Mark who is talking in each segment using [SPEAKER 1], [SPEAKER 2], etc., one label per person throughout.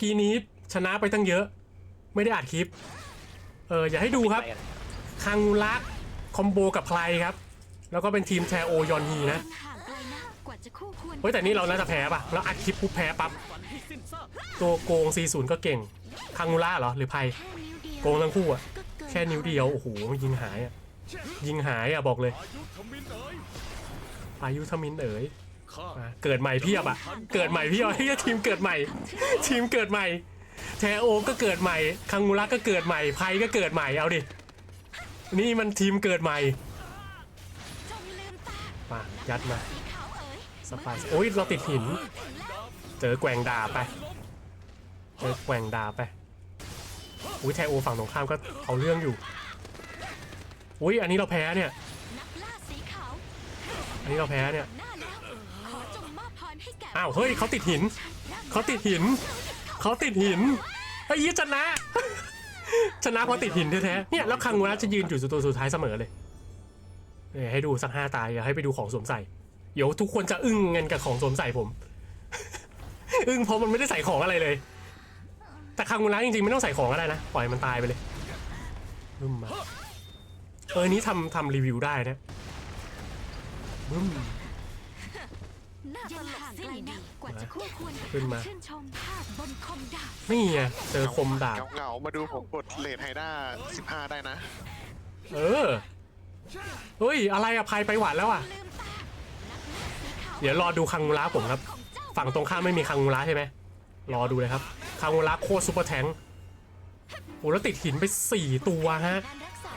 [SPEAKER 1] กี้นี้ชนะไปตั้งเยอะ ไม่ได้อัดคลิป เอออย่าให้ดูครับ คังลักคอมโบกับใครครับ แล้วก็เป็นทีมแชโอยอนฮีนะ
[SPEAKER 2] ห่างไกลนะกว่าจะคู่ควร
[SPEAKER 1] เฮ้ยแต่นี่เราน่าจะแพ้ป่ะแล้วอัดคลิปปุ๊บแพ้ปั๊บตัวโกง 40 ก็เก่ง คังล่าเหรอหรือไพ
[SPEAKER 2] แค่นิ้วเดียว
[SPEAKER 1] โกงทั้งคู่อะ
[SPEAKER 2] ก็เกิ
[SPEAKER 1] แค่นิ้วเดียวโอ้โหยิงหายอะยิงหายอะบอกเลย
[SPEAKER 3] อายุทมินเอ๋ย
[SPEAKER 1] อายุทมินเอ๋ย เกิดใหม่เพียบอะเกิดใหม่เพียบเฮ้ยทีมเกิดใหม่ ทีมเกิดใหม่แทโอก็เกิดใหม่คังมูระก็เกิดใหม่ไพก็เกิดใหม่เอาดินี่มันทีมเกิดใหม่
[SPEAKER 2] จงลืมตา
[SPEAKER 1] มายัดมา
[SPEAKER 2] สีขาวเอ๋ย
[SPEAKER 1] สปายโอ้ยเราติดหิน
[SPEAKER 2] ถึงแล้ว
[SPEAKER 1] เจอแกว่งดาบไปเจอแกว่งดาบไปอุ้ยแทโอฝั่งตรงข้ามก็เอาเรื่องอยู่อุ้ยอันนี้เราแพ้เนี่ย
[SPEAKER 2] นักล่าสีขาว
[SPEAKER 1] อันนี้เราแพ้เนี่ย
[SPEAKER 2] อ้า
[SPEAKER 1] วเฮ้ยเขาติดหินเขาติดหินเขาติดหินไอ้ยี่ชนะ ชนะเพราะติดหินแท้ๆเนี่ยแล้วคังวะจะยืนอยู่ตัวสุดท้ายเสมอเลยเนี่ยให้ดูสักห้าตายอย่าให้ไปดูของสวมใส่เดี๋ยวทุกคนจะอึ้งเงินกับของสวมใส่ผม อึ้งเพราะมันไม่ได้ใส่ของอะไรเลย แต่คังวะจริงๆไม่ต้องใส่ของก็ได้นะปล่อยมันตายไปเลยบึ้มมาเออนี้ทำทำรีวิวได้นะบึ้ม
[SPEAKER 2] น้าตลกห่างไกลนะกว่าจะคู่ควรกับ
[SPEAKER 1] ขึ้นมา
[SPEAKER 2] คำชื่นชมภาพบนคมดาบ
[SPEAKER 1] นี่ไงเจอคมดาบ
[SPEAKER 4] เหงาๆมาดูผมกดเลทไฮด้า15 ได้นะ
[SPEAKER 1] เออเฮ้ยอะไรอะพายไปหวานแล้วอะ
[SPEAKER 2] ลืมตานักล่าสีขาว
[SPEAKER 1] เดี๋ยวรอดูคังมูระผมครับ
[SPEAKER 2] ของเจ้า
[SPEAKER 1] ฝั่งตรงข้ามไม่มีคังมูระใช่ไหมรอดูเลยครับคังมูระโคตรซูเปอร์แทงค์โอ้แล้วติดหินไปสี่ตัวฮะ
[SPEAKER 2] การรักษา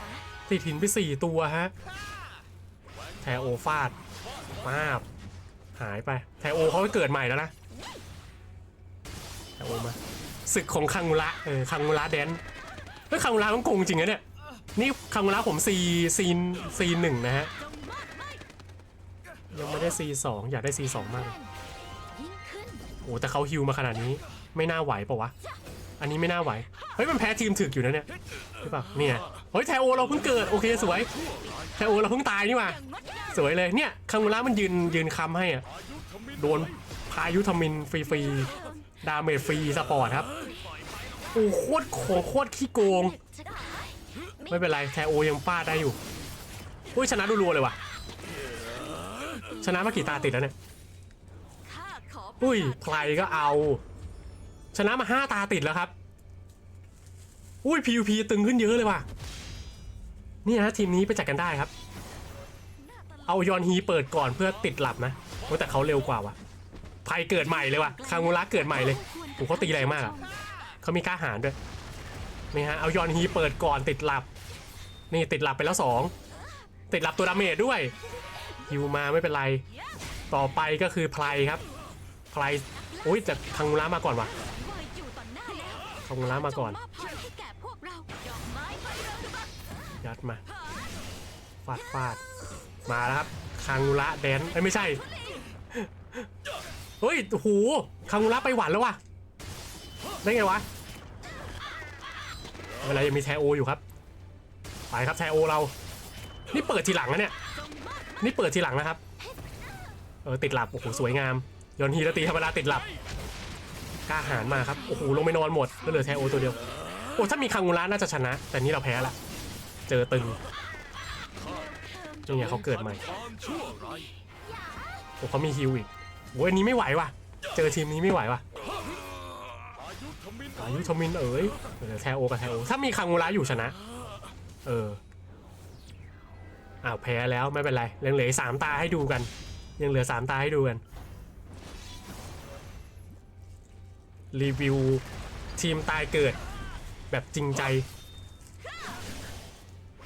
[SPEAKER 1] ติดหินไปสี่ตัวฮะแทโอฟาดมาบ หายไปแทโอเขาเกิดใหม่แล้วนะแทโอมาศึกของคังมูระเออคังมูระแดนเฮ้ยคังมูระมันโกงจริงนะเนี่ยนี่คังมูระผมซีซีนซีหนึ่งนะฮะยังไม่ได้ C2 องอยากได้ C2 มากเลย
[SPEAKER 2] ยิ่งขึ้น
[SPEAKER 1] โอ้แต่เขาฮิวมาขนาดนี้ไม่น่าไหวปะวะอันนี้ไม่น่าไหว เฮ้ย มันแพ้ทีมถึกอยู่นะเนี่ยใช่ปะเนี่ย เฮ้ย แทโอเราเพิ่งเกิด โอเค สวย แทโอเราเพิ่งตายนี่ว่า สวยเลยเนี่ยคังมูระมันยืนยืนค้ำให้อะโดนพายุทมินฟรีฟรีๆดาเมจฟรีสปอร์ตครับโอ้โคตรโขโคตรขี้โกง
[SPEAKER 2] ไม่
[SPEAKER 1] เป็นไรแทโอยังป้าได้อยู่อุ้ยชนะรัวๆเลยว่ะ ชนะมากี่ตาติดแล้วเนี่ย
[SPEAKER 2] อุ้
[SPEAKER 1] ยใครก็เอา ชนะมาห้าตาติดแล้วครับอุ้ย PVP ตึงขึ้นเยอะเลยว่ะนี่นะทีมนี้ไปจัดกันได้ครับ เอายอนฮีเปิดก่อนเพื่อติดหลับนะแต่เขาเร็วกว่าว่ะไพเกิดใหม่เลยว่ะคางูระเกิดใหม่เลยโอ้เขาตีแรงมากอะเขามีกล้าหาญด้วยนี่ฮะเอายอนฮีเปิดก่อนติดหลับ นี่ติดหลับไปแล้วสองติดหลับตัวดาเมจด้วยฮิวมาไม่เป็นไร ต่อไปก็คือไพรครับไพรอุ้ยแต่คางูระมาก่อนว่ะ
[SPEAKER 2] วางูร้าแล้ว
[SPEAKER 1] คางูระมาก่อนยัดมาฟาดฟาด มาแล้วครับคางูระแดนไม่ใช่ เฮ้ยโอ้โหคางูระไปหวานแล้ววะได้ไงวะเวลายังมีแทโออยู่ครับ ไปครับแทโอเรา นี่เปิดทีหลังนะเนี่ย นี่เปิดทีหลังนะครับ เออติดหลับโอ้โหสวยงาม ยอนฮีแล้วตีธรรมดาติดหลับกล้าหาญมาครับ โอ้โหลงไปนอนหมดแล้วเหลือแทโอตัวเดียว โอ้ถ้ามีคางูระน่าจะชนะ แต่นี่เราแพ้ละ เจอตึง นี่ไงเขาเกิดใหม่
[SPEAKER 3] ความชั่วร้าย
[SPEAKER 1] โอ้เขามีฮิวอีกโอ้ยอันนี้ไม่ไหวว่ะ เจอทีมนี้ไม่ไหวว่ะ
[SPEAKER 3] อายุทมิน
[SPEAKER 1] อายุทมินเอ๋ยเออแทโอกับแทโอ ถ้ามีคังมูระอยู่ชนะ เออ อ้าวแพ้แล้วไม่เป็นไรยังเหลืออกสามตาให้ดูกัน ยังเหลือสามตาให้ดูกัน รีวิวทีมตายเกิด แบบจริงใจ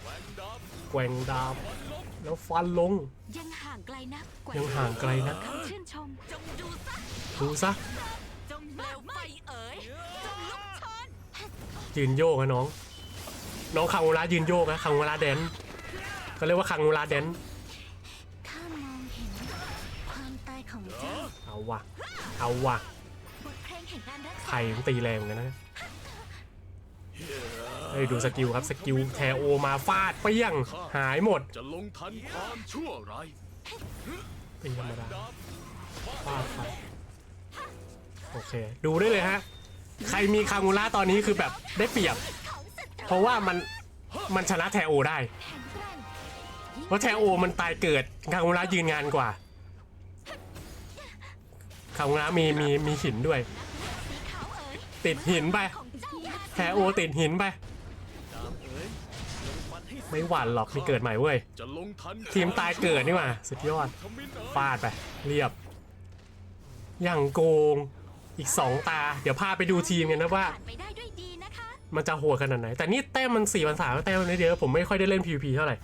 [SPEAKER 3] แหวนดาบ
[SPEAKER 1] แกว่งดาบ แล้วฟันลง
[SPEAKER 2] ยังห่างไกลนักกว่า
[SPEAKER 1] ยังห่างไกลนัก
[SPEAKER 2] คำชื่นชมจงดูซะ
[SPEAKER 1] ดูซะ
[SPEAKER 2] จงเปลวไฟเอ๋ยจงลุกโชน
[SPEAKER 1] ยืนโยกนะน้อง น้องคังมูระยืนโยกนะคังมูระแดนก็เรียกว่าคังมูระแดน
[SPEAKER 2] ข้ามองเห็นความตายของเจ้า
[SPEAKER 1] เอาว่ะเอาว่ะ
[SPEAKER 2] บทเพลงแห่งการรัก
[SPEAKER 1] ไผ่
[SPEAKER 2] ษา
[SPEAKER 1] มันตีแรงเหมือนกันนะ เฮ้ยดูสกิลครับสกิลแทโอมาฟาดเปี้ยง หายหมด
[SPEAKER 3] จะลงทันความชั่วร้าย
[SPEAKER 1] ตีธรรมดา
[SPEAKER 3] ดาบ
[SPEAKER 1] ฟาดไปโอเค ดูได้เลยฮะ ใครมีคางูระตอนนี้คือแบบได้เปรียบ เพราะว่ามันมันชนะแทโอได้
[SPEAKER 2] แข็งแกร่ง
[SPEAKER 1] เพราะแทโอมันตายเกิดคางูระยืนงานกว่าคางูระมีมีมีหินด้วย
[SPEAKER 2] สีขาวเอ๋ย
[SPEAKER 1] ติดหินไป
[SPEAKER 2] ของเจ้า
[SPEAKER 1] แทโอติดหินไป ไม่หวั่นหรอกมีเกิดใหม่เว้ย
[SPEAKER 3] จะลงทัน
[SPEAKER 1] ทีมตายเกิดนี่หว่าสุดยอด
[SPEAKER 3] ทมินเอ๋ย
[SPEAKER 1] ฟาดไป เรียบ อย่างโกงอีกสองตา เดี๋ยวพาไปดูทีมกันนะว่า
[SPEAKER 2] ผ่านไปได้ด้วยดีนะคะ
[SPEAKER 1] มันจะโหดขนาดไหน แต่นี่แต้มมันสี่พันสามแต้มนิดเดียวผมไม่ค่อยได้เล่น PVP เท่าไหร่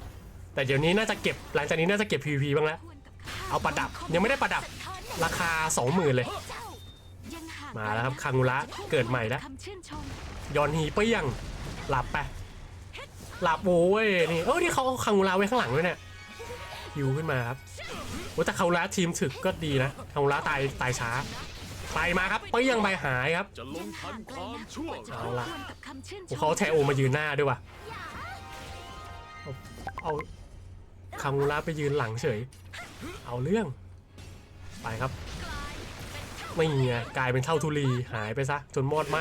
[SPEAKER 1] แต่เดี๋ยวนี้น่าจะเก็บหลังจากนี้น่าจะเก็บ PVP บ้างแล้ว
[SPEAKER 2] ควรกับข้
[SPEAKER 1] เอาประดับยังไม่ได้ประดับ
[SPEAKER 2] สะท้อน
[SPEAKER 1] ราคา 20,000 เลย
[SPEAKER 2] เจ้ายังห่าง
[SPEAKER 1] มาแล้วครับคางูระเกิดใหม่แล้ว
[SPEAKER 2] คำชื่นชม
[SPEAKER 1] ยอนฮีเปี้ยงหลับไป หลับโอ้ยนี่เออนี่เขาเอาคางูระไว้ข้างหลังด้วยเนี่ยฮิวขึ้นมาครับโอ้แต่คางูระทีมถึกก็ดีนะคางูระตายตายช้าไปมาครับเปี้ยงใบหายครับ
[SPEAKER 3] จะลงทันความชั่ว
[SPEAKER 1] เอาละ
[SPEAKER 2] ควรกับคำชื่นช
[SPEAKER 1] โอ้
[SPEAKER 2] ม
[SPEAKER 1] เขาเอาแทโอมายืนหน้าด้วยว่ะเอาเอาคางูระไปยืนหลังเฉย เอาเรื่อง ไปครับ ไม่เงี้ยกลายเป็นเท่าทุลีหายไปซะ จนมอดไหม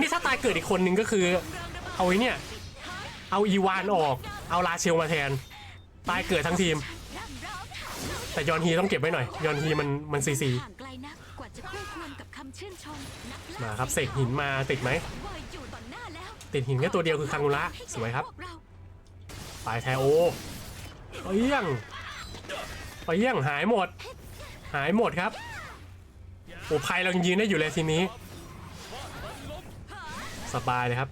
[SPEAKER 1] นี่ถ้าตายเกิดอีกคนนึงก็คือ เอาไอ้เนี่ย เอาอีวานออก เอาลาเชลมาแทน ตายเกิดทั้งทีม แต่ยอนฮีต้องเก็บไว้หน่อย ยอนฮีมันมันซีซี
[SPEAKER 2] มา
[SPEAKER 1] ครับเสกหินมาติดไหม
[SPEAKER 2] ติ
[SPEAKER 1] ดหินแค่ตัวเดียวคือคางูระสวยครับ
[SPEAKER 2] พวกเา
[SPEAKER 1] ไปแทโอเยี่ยงไปเยี่ยงหายหมด หายหมดครับโอ้ภัยเรายังยืนได้อยู่เลยทีนี้ สบายเลยครับ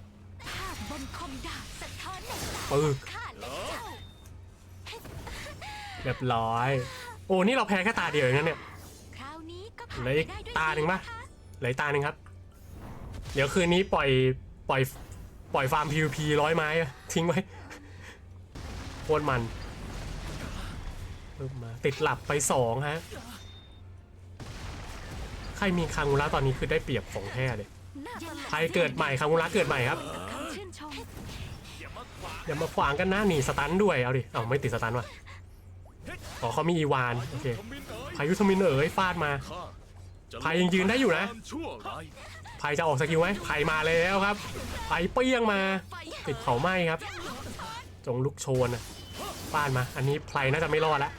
[SPEAKER 2] ภาพบบสะท้อนในตา
[SPEAKER 1] ปึก
[SPEAKER 2] เรี
[SPEAKER 1] ยบร้อย โอ้นี่เราแพ้แค่ตาเดียวเองนะเนี่ย
[SPEAKER 2] คราวนี้ก็ผ่าน
[SPEAKER 1] เหลืออีก
[SPEAKER 2] ไปได้ด้วย
[SPEAKER 1] ตาหนึ่งปะเหลือตาหนึ่งครับ เดี๋ยวคืนนี้ปล่อยปล่อยปล่อยฟาร์ม PVP ร้อยไม้ทิ้งไว้โคตรมันปึ๊บมาติดหลับไปสองฮะ ใครมีคางูระตอนนี้คือได้เปรียบของแท้เลย ใครเกิดใหม่คางูระเกิดใหม่ครับ อย่ามาขวางกันนะหนีสตันด้วยเอาดิเอาไม่ติดสตันว่ะอ๋อเขามีอีวานโอเค
[SPEAKER 3] ทมินเอ๋ย
[SPEAKER 1] พายุทมินเอ๋ยฟาดมาพายยังยืนได้อยู่นะ
[SPEAKER 3] ความชั่วร้าย
[SPEAKER 1] จะออกสกิลไหมไพมาแล้วครับไพเปี้ยงมา ติดเผาไหม้ครับ จงลุกโชนนะฟาดมา อันนี้ไพน่าจะไม่รอดละ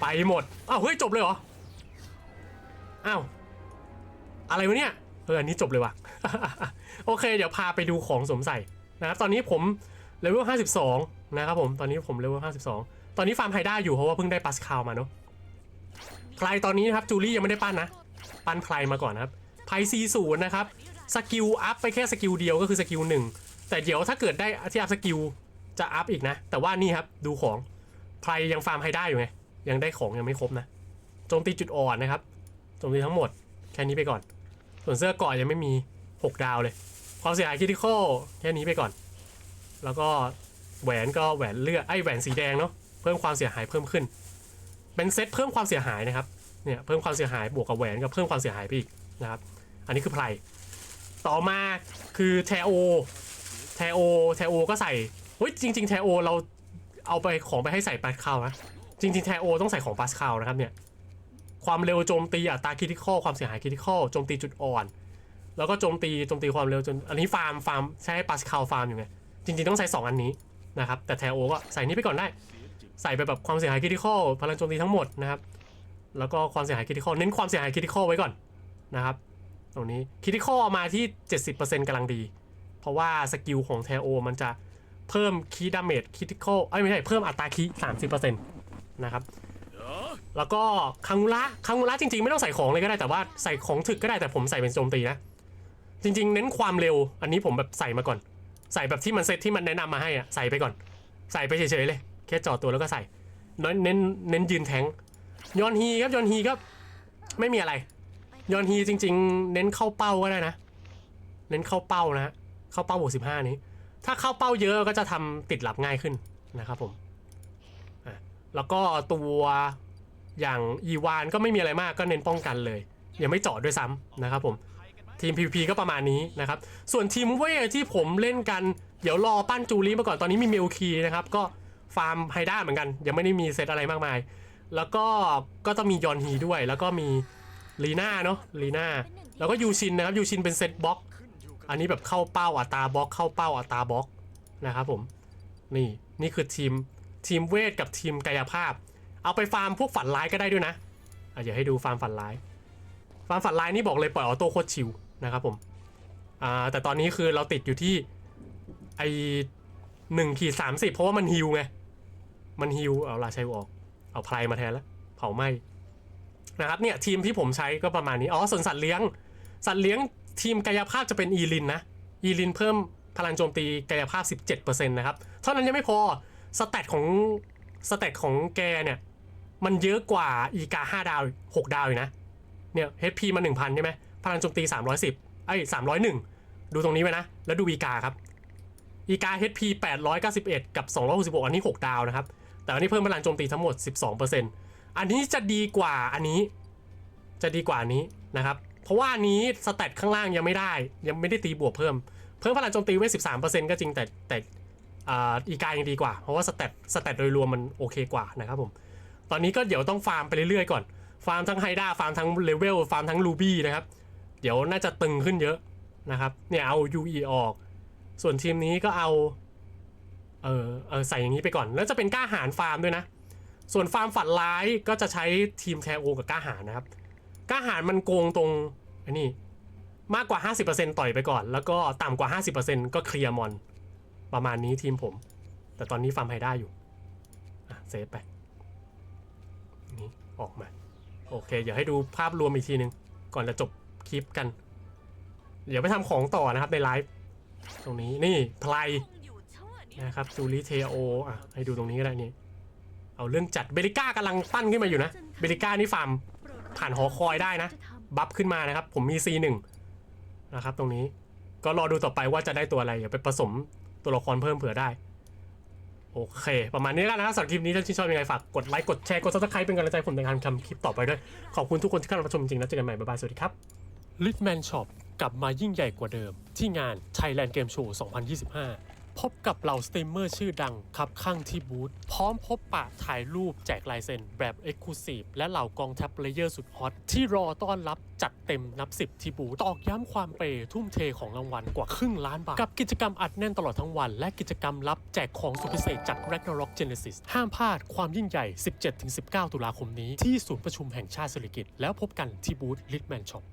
[SPEAKER 1] ไปหมดอ้าวเฮ้ยจบเลยเหรออ้าวอะไรวะเนี่ยเอออันนี้จบเลยว่ะโอเค เดี๋ยวพาไปดูของสวมใส่นะครับตอนนี้ผม เลเวล52 นะครับผม ตอนนี้ผมเลเวล52 ตอนนี้ฟาร์มไฮด้าอยู่เพราะว่าเพิ่งได้ปัสคาวมาเนาะไพลตอนนี้นะครับจูลี่ยังไม่ได้ปั้นนะ ปั้นไพลมาก่อนนะครับไพซีศูนย์นะครับ สกิลอัพไปแค่สกิลเดียวก็คือสกิลหนึ่งแต่เดี๋ยวถ้าเกิดได้ที่อัพสกิลจะอัพอีกนะ แต่ว่านี่ครับดูของไพรยังฟาร์มไฮด้าอยู่ไง ยังได้ของยังไม่ครบนะโจมตีจุดอ่อนนะครับโจมตีทั้งหมดแค่นี้ไปก่อน ส่วนเสื้อกราะยังไม่มี 6 ดาวเลย ความเสียหายคิดิคอลแค่นี้ไปก่อน แล้วก็แหวนก็แหวนเลือดไอ้แหวนสีแดงเนาะเพิ่มความเสียหายเพิ่มขึ้น เป็นเซตเพิ่มความเสียหายนะครับเนี่ยเพิ่มความเสียหายบวกกับแหวนกับเพิ่มความเสียหายไปอีกนะครับ อันนี้คือไพรต่อมาคือแทโอแทโอแทโอก็ใส่เฮ้ยจริงๆแทโอเราเอาไปของไปให้ใส่ปัสคาลนะจริงๆแทโอต้องใส่ของปัสคาลนะครับเนี่ยความเร็วโจมตีอัตราคิทิคอลความเสียหายคิทิคอลโจมตีจุดอ่อน แล้วก็โจมตีโจมตีความเร็วจนอันนี้ฟาร์มฟาร์มใช้ปัสคาลฟาร์มอยู่ไง จริงๆต้องใส่ 2 อันนี้นะครับ แต่แทโอก็ใส่นี้ไปก่อนได้ ใส่ไปแบบความเสียหายคริทิคอลพลังโจมตีทั้งหมดนะครับ แล้วก็ความเสียหายคริทิคอลเน้นความเสียหายคริทิคอลไว้ก่อนนะครับ ตรงนี้คริทิคอลมาที่ 70%กำลังดี เพราะว่าสกิลของเทโอมันจะเพิ่มคีดาเมจคริทิคอลเอ้ไม่ใช่เพิ่มอัตราคี30%นะครับแล้วก็คังุระคังุระจริงๆ ไม่ต้องใส่ของเลยก็ได้แต่ว่าใส่ของถึกก็ได้แต่ผมใส่เป็นโจมตีนะ จริง ๆ เน้นความเร็ว อันนี้ผมแบบใส่มาก่อน ใส่แบบที่มันเซตที่มันแนะนำมาให้อะใส่ไปก่อน ใส่ไปเฉยๆเลย แค่จอดตัวแล้วก็ใส่เน้นเน้นเน้นยืนแทงยอนฮีครับยอนฮีก็ไม่มีอะไร ยอนฮีจริง ๆ เน้นเข้าเป้าก็ได้นะ เน้นเข้าเป้านะเข้าเป้าบวกสิบห้านี้ ถ้าเข้าเป้าเยอะก็จะทำติดหลับง่ายขึ้นนะครับผมแล้วก็ตัวอย่างอีวานก็ไม่มีอะไรมากก็เน้นป้องกันเลย ยังไม่จาะด้วยซ้ำนะครับผม ทีม PVP ก็ประมาณนี้นะครับ ส่วนทีมเวทที่ผมเล่นกัน เดี๋ยวรอปั้นจูรีมาก่อนตอนนี้มีเมลคีนะครับ ก็ฟาร์มไฮด้าเหมือนกัน ยังไม่ได้มีเซตอะไรมากมาย แล้วก็ก็ต้องมียอนฮีด้วย แล้วก็มีลีน่าเนาะลีน่าแล้วก็ยูชินนะครับยูชินเป็นเซตบล็อกอันนี้แบบเข้าเป้าอัตราบล็อก เข้าเป้าอัตราบล็อกนะครับผมนี่นี่คือทีมทีมเวทกับทีมกายภาพ เอาไปฟาร์มพวกฝันร้ายก็ได้ด้วยนะอะเดี๋ยวให้ดูฟาร์มฝันร้ายฟาร์มฝันร้ายนี่บอกเลยปล่อยออโต้โคตรชิว นะครับผมอ่าแต่ตอนนี้คือเราติดอยู่ที่ไอหนึ่งขีดสามสิบเพราะว่ามันฮิวไง มันฮิวเอาลาชัยออก เอาไพรมาแทนแล้วเผาไหมนะครับเนี่ยทีมที่ผมใช้ก็ประมาณนี้ อ๋อส่วนสัตว์เลี้ยง สัตว์เลี้ยงทีมกายภาพจะเป็นอีลินนะ อีลินเพิ่มพลังโจมตีกายภาพ 17%นะครับ เท่านั้นยังไม่พอ สแตทของสแตทของแกเนี่ย มันเยอะกว่าอีกา 5 ดาว 6 ดาวอยู่นะ เนี่ย HP มา 1,000 ใช่ไหม พลังโจมตี 310ไอ้ย301 ดูตรงนี้ไว้นะ แล้วดูอีกาครับ อีกา HP 891 กับ 266 อันนี้ 6 ดาวนะครับ แต่อันนี้เพิ่มพลังโจมตีทั้งหมด 12%อันนี้จะดีกว่าอันนี้ จะดีกว่านี้นะครับ เพราะว่าอันนี้สแตทข้างล่างยังไม่ได้ ยังไม่ได้ตีบวกเพิ่ม เพิ่มพลังโจมตีไว้ 13%ก็จริงแต่แต่อ่าอีกายังดีกว่า เพราะว่าสแตทสแตทโดยรวมมันโอเคกว่านะครับผม ตอนนี้ก็เดี๋ยวต้องฟาร์มไปเรื่อยๆก่อน ฟาร์มทั้งไฮด้าฟาร์มทั้งเลเวล ฟาร์มทั้งลูบี้นะครับ เดี๋ยวน่าจะตึงขึ้นเยอะนะครับ เนี่ยเอา UE ออก ส่วนทีมนี้ก็เอา เออเออใส่อย่างนี้ไปก่อน แล้วจะเป็นกล้าหารฟาร์มด้วยนะ ส่วนฟาร์มฝันร้ายก็จะใช้ทีมแทโอกับกล้าหารนะครับกล้าหารมันโกงตรงอันนี้มากกว่า 50%ต่อยไปก่อน แล้วก็ต่ำกว่า 50%ก็เคลียร์มอน ประมาณนี้ทีมผม แต่ตอนนี้ฟาร์มไฮด้อยู่อะเซฟไปนี่ออกมา โอเค เดี๋ยวให้ดูภาพรวมอีกทีนึง ก่อนจะจบ คลิปกัน เดี๋ยวไปทำของต่อนะครับในไลฟ์ตรงนี้นี่พลายนะครับจูริเทโออะให้ดูตรงนี้ก็ได้นี่เอาเรื่องจัดเบริก้ากำลังปั้นขึ้นมาอยู่นะเบริก้านี่ฟาร์มผ่านหอคอยได้นะบัฟขึ้นมานะครับ ผมมี C1 นะครับตรงนี้ก็รอดูต่อไปว่าจะได้ตัวอะไรเดี๋ยวไปผสมตัวละครเพิ่มเผื่อได้ โอเค ประมาณนี้แล้วนะครับสำหรับคลิปนี้ถ้าชื่นชอบยังไงฝากกดไลค์กดแชร์กดซับสไครป์เป็นกำลังใจผมในการทำคลิปต่อไปด้วยขอบคุณทุกคนที่เข้ามาชมจริงๆแล้วเจอกันใหม่บ๊ายบายสวัสดีครับ Litman Shop กลับมายิ่งใหญ่กว่าเดิม ที่งาน Thailand Game Show 2025 พบกับเหล่าสตรีมเมอร์ชื่อดังคับข้างที่บูธพร้อมพบปะถ่ายรูปแจกลายเซ็นแบบ e x c l u s i v e และเหล่ากองทัพเลเยอร์สุดฮอต ที่รอต้อนรับจัดเต็มนับ10ที่บูธตอกย้ำความเปย์ทุ่มเทของรางวัลกว่าครึ่งล้านบาท กับกิจกรรมอัดแน่นตลอดทั้งวัน และกิจกรรมลับแจกของสุดพิเศษจาก Ragnarok Genesis ห้ามพลาดความยิ่งใหญ่ 17-19 ตุลาคมนี้ที่ศูนย์ประชุมแห่งชาติสิริกิติ์แล้วพบกันที่บูธ Litman Shop